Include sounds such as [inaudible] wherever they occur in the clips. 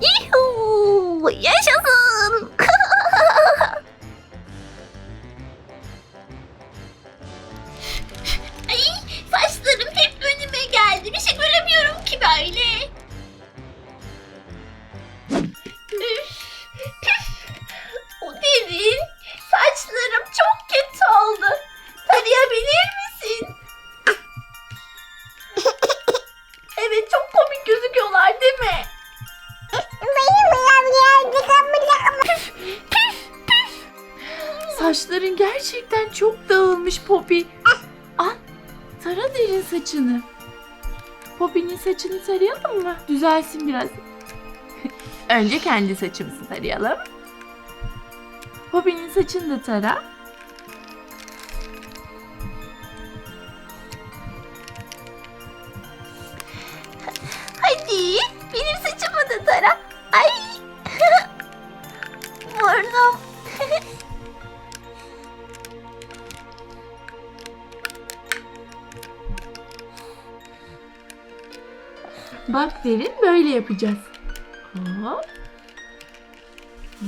咦呼我也想 Saçların gerçekten çok dağılmış Poppy. Al, tara derin saçını. Poppy'nin saçını tarayalım mı? Düzelsin biraz. [laughs] Önce kendi saçımızı tarayalım. Poppy'nin saçını da tara. Hadi benim saçımı da tara. Ay. [laughs] Burnum. [laughs] Bak derin böyle yapacağız. Hop. Hı.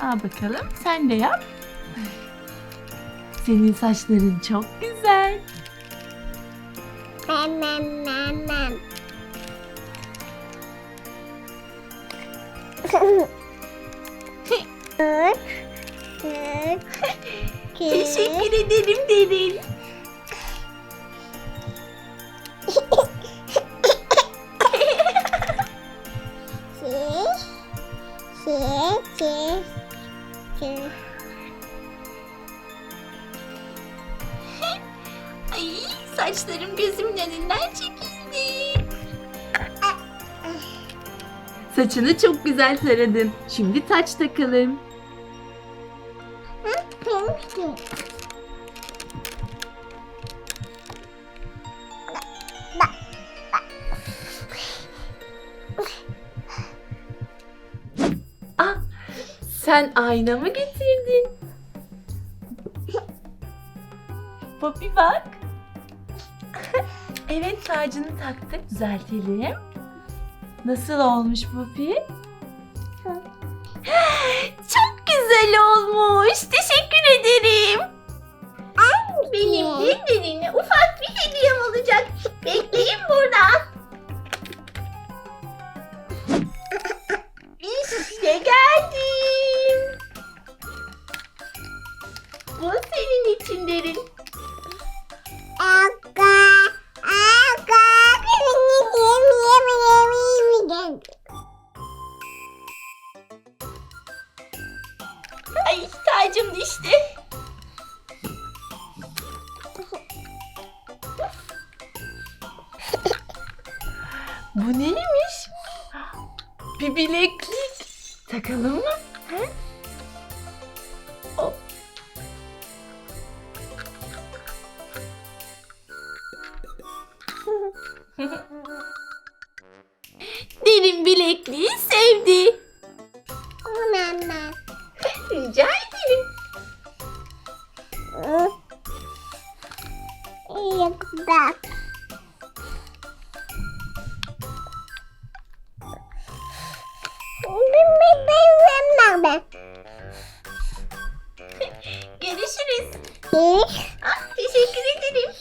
Al bakalım sen de yap. Senin saçların çok güzel. [laughs] Teşekkür ederim derin. Saçlarım gözümün önünden çekildi. Saçını çok güzel taradın. Şimdi taç takalım. Ah, sen ayna mı getirdin? Poppy bak. Evet tacını taktık. Düzeltelim. Nasıl olmuş Poppy? [gasps] Çok güzel olmuş. Teşekkür ederim. Benim de derine ufak bir hediyem olacak. Bekleyin burada. İşte geldim. Bu senin için derin. Bir bileklik. Takalım mı? He? Hop. [laughs] Derin bilekliği sevdi. Rica ederim. ben. Görüşürüz. İyi. Ah, teşekkür ederim.